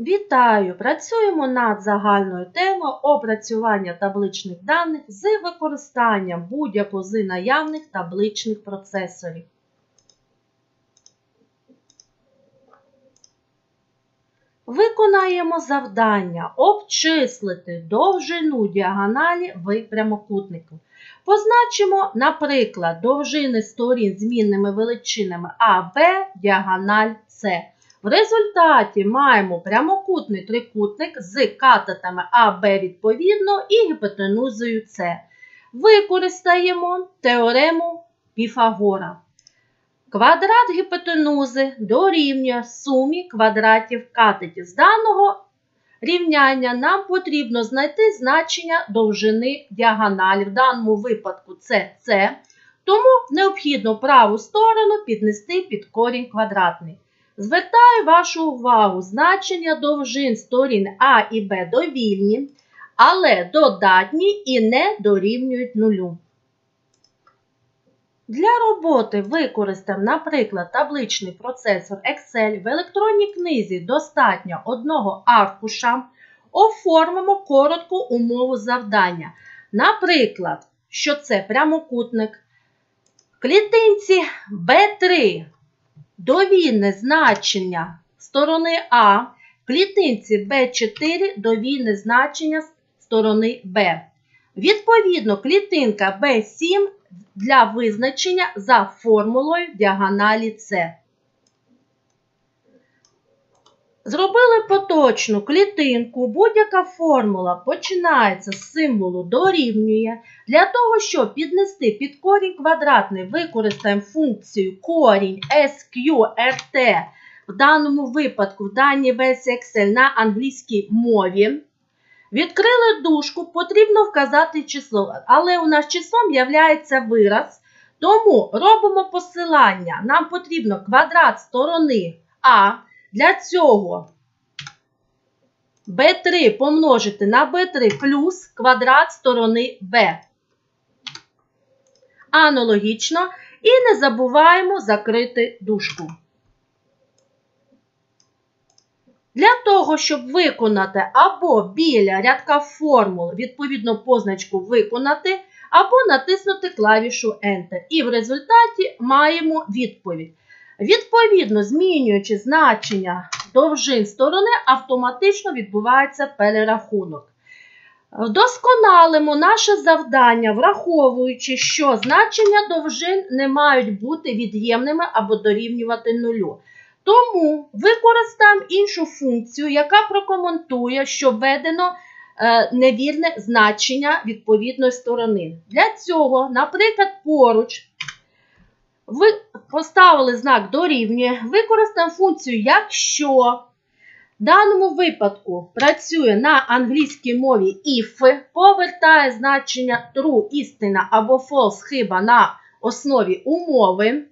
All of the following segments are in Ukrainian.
Вітаю! Працюємо над загальною темою опрацювання табличних даних з використанням будь-якого з наявних табличних процесорів. Виконаємо завдання обчислити довжину діагоналі в прямокутнику. Позначимо, наприклад, довжини сторін змінними величинами А, діагональ С. В результаті маємо прямокутний трикутник з катетами А, Б відповідно і гіпотенузою С. Використаємо теорему Піфагора. Квадрат гіпотенузи дорівнює сумі квадратів катетів. З даного рівняння нам потрібно знайти значення довжини діагоналі. В даному випадку це С, тому необхідно праву сторону піднести під корінь квадратний. Звертаю вашу увагу, значення довжин сторін А і Б довільні, але додатні і не дорівнюють нулю. Для роботи використаємо, наприклад, табличний процесор Excel. В електронній книзі достатньо одного аркуша. Оформимо коротку умову завдання. Наприклад, що це прямокутник. В клітинці B3 довільне значення сторони А, в клітинці B4 довільне значення сторони Б. Відповідно, клітинка B7 для визначення за формулою діагоналі С. Зробили поточну клітинку. Будь-яка формула починається з символу дорівнює. Для того, щоб піднести під корінь квадратний, використаємо функцію корінь SQRT, в даному випадку, в даній версії Excel на англійській мові. Відкрили дужку, потрібно вказати число, але у нас числом є вираз. Тому робимо посилання. Нам потрібно квадрат сторони А. Для цього b3 помножити на b3 плюс квадрат сторони b. Аналогічно. І не забуваємо закрити дужку. Для того, щоб виконати або біля рядка формул відповідно позначку виконати, або натиснути клавішу Enter. І в результаті маємо відповідь. Відповідно, змінюючи значення довжин сторони, автоматично відбувається перерахунок. Вдосконалимо наше завдання, враховуючи, що значення довжин не мають бути від'ємними або дорівнювати нулю. Тому використаємо іншу функцію, яка прокоментує, що введено е, невірне значення відповідної сторони. Для цього, наприклад, поруч ви поставили знак дорівнює, використаємо функцію, якщо в даному випадку працює на англійській мові if, повертає значення true істина або false хиба на основі умови.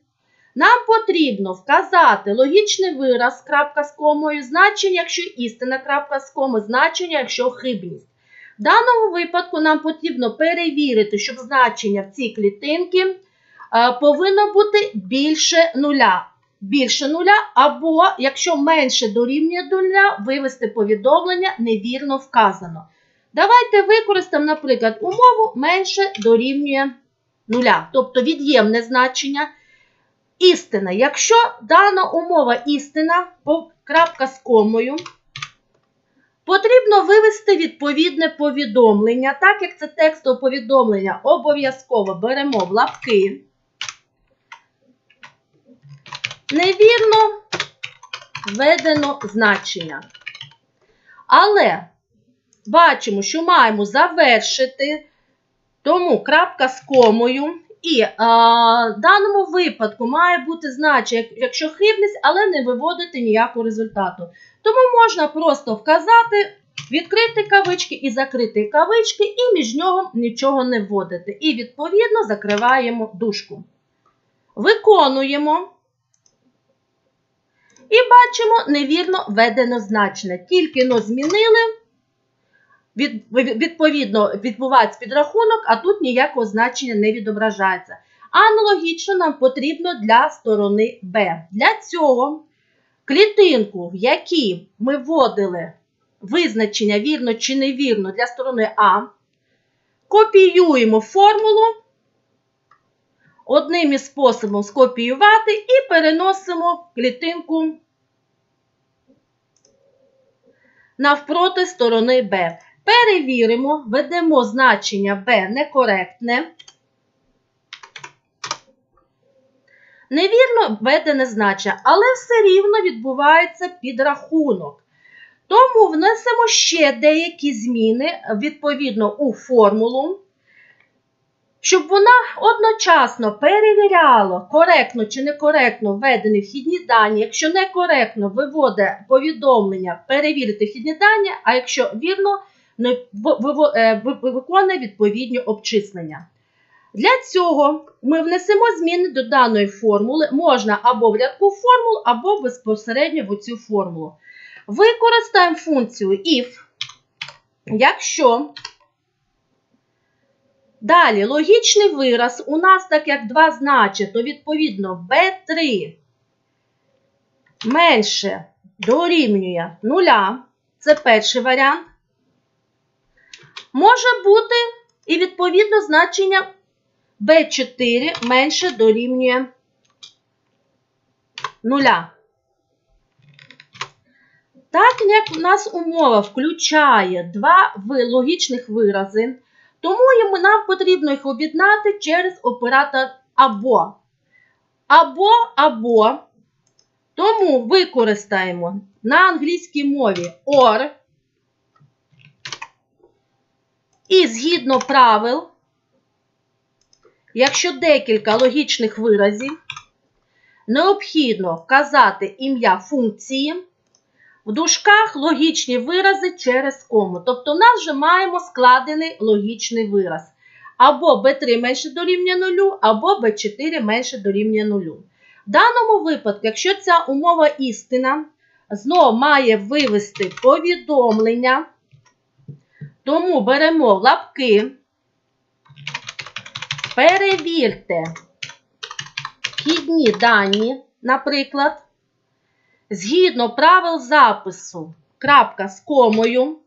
Нам потрібно вказати логічний вираз крапка з комою, значення, якщо істина крапка з комою, значення, якщо хибність. В даному випадку нам потрібно перевірити, щоб значення в цій клітинці повинно бути більше нуля. Більше нуля, або, якщо менше дорівнює нуля, вивести повідомлення невірно вказано. Давайте використаємо, наприклад, умову менше дорівнює нуля, тобто від'ємне значення. Істина. Якщо дана умова істина, крапка з комою, потрібно вивести відповідне повідомлення. Так як це текстове повідомлення, обов'язково беремо в лапки. Невірно введено значення. Але бачимо, що маємо завершити, тому крапка з комою. І а, в даному випадку має бути значення, якщо хибність, але не виводити ніякого результату. Тому можна просто вказати, відкрити кавички і закрити кавички, і між нього нічого не вводити. І, відповідно, закриваємо дужку. Виконуємо. І бачимо невірно введено значення. Тільки но змінили, від, відповідно, відбувається підрахунок, а тут ніякого значення не відображається. Аналогічно нам потрібно для сторони Б. Для цього клітинку, в якій ми вводили визначення вірно чи невірно для сторони А, копіюємо формулу одним із способом скопіювати і переносимо клітинку навпроти сторони Б. Перевіримо, ведемо значення B некоректне. Невірно введене значення, але все рівно відбувається підрахунок. Тому внесемо ще деякі зміни відповідно у формулу, щоб вона одночасно перевіряла, коректно чи некоректно введені вхідні дані. Якщо некоректно виводить повідомлення, перевірити вхідні дані, а якщо вірно, е, ви- виконує відповідні обчислення. Для цього ми внесемо зміни до даної формули. Можна або в рядку формул, або безпосередньо в цю формулу. Використаємо функцію if, якщо далі логічний вираз у нас так як два значить, то відповідно b3 менше дорівнює нуля. Це перший варіант. Може бути і відповідно значення b4 менше дорівнює нуля. Так як у нас умова включає два логічних вирази, тому йому- нам потрібно їх об'єднати через оператор або. Або, або. Тому використаємо на англійській мові OR. І згідно правил, якщо декілька логічних виразів, необхідно вказати ім'я функції. В дужках логічні вирази через кому. Тобто, в нас вже маємо складений логічний вираз. Або b3 менше дорівнює 0, або b4 менше дорівнює 0. В даному випадку, якщо ця умова істина, знову має вивести повідомлення, тому беремо лапки, перевірте вхідні дані, наприклад. Згідно правил запису, крапка з комою.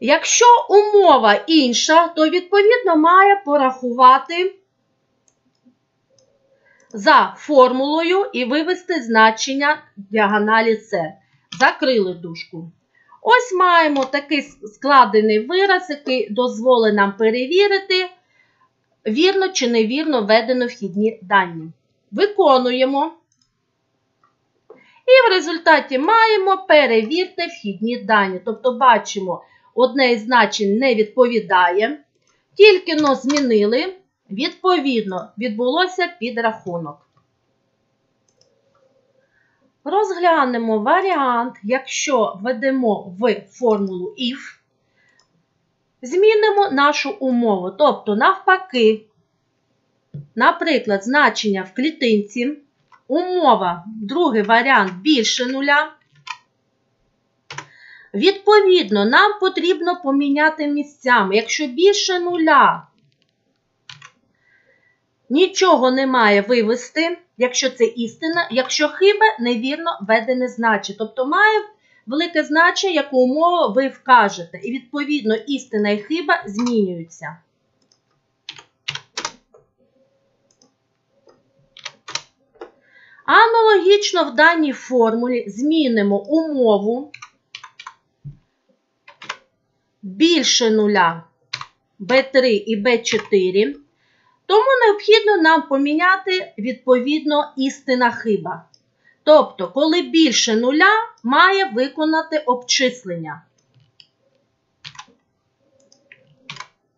Якщо умова інша, то відповідно має порахувати за формулою і вивести значення діагоналі С. Закрили дужку. Ось маємо такий складений вираз, який дозволить нам перевірити, вірно чи невірно введено вхідні дані виконуємо. І в результаті маємо перевірте вхідні дані. Тобто, бачимо, одне із значень не відповідає. Тільки но змінили, відповідно, відбулося підрахунок. Розглянемо варіант, якщо введемо в формулу if, змінимо нашу умову. Тобто, навпаки, Наприклад, значення в клітинці, умова, другий варіант більше нуля. Відповідно, нам потрібно поміняти місцями. Якщо більше нуля, нічого не має вивести, якщо це істина, якщо хиба, невірно введене значення. Тобто має велике значення, яку умову ви вкажете. І, відповідно, істина і хиба змінюються. Аналогічно в даній формулі змінимо умову більше нуля b3 і b4, тому необхідно нам поміняти відповідно істина хиба. Тобто, коли більше нуля, має виконати обчислення.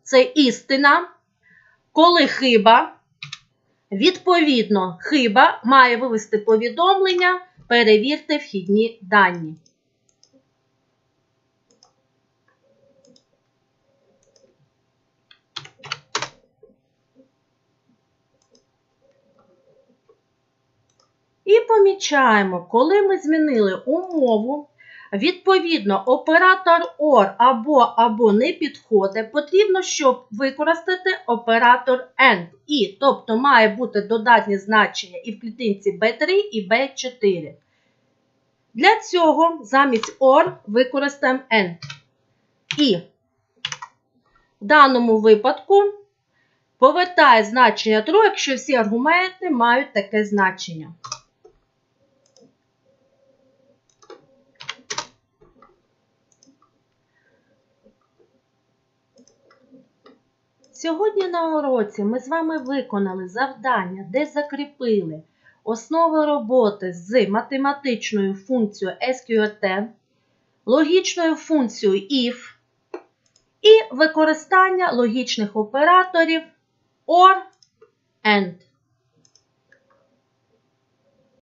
Це істина, коли хиба. Відповідно, хиба має вивести повідомлення, перевірте вхідні дані. І помічаємо, коли ми змінили умову, Відповідно, оператор OR або або не підходить, потрібно, щоб використати оператор AND. І, тобто має бути додатнє значення і в клітинці B3 і B4. Для цього замість OR використаємо AND. І в даному випадку повертає значення true, якщо всі аргументи мають таке значення. Сьогодні на уроці ми з вами виконали завдання, де закріпили основи роботи з математичною функцією SQRT, логічною функцією if і використання логічних операторів OR AND.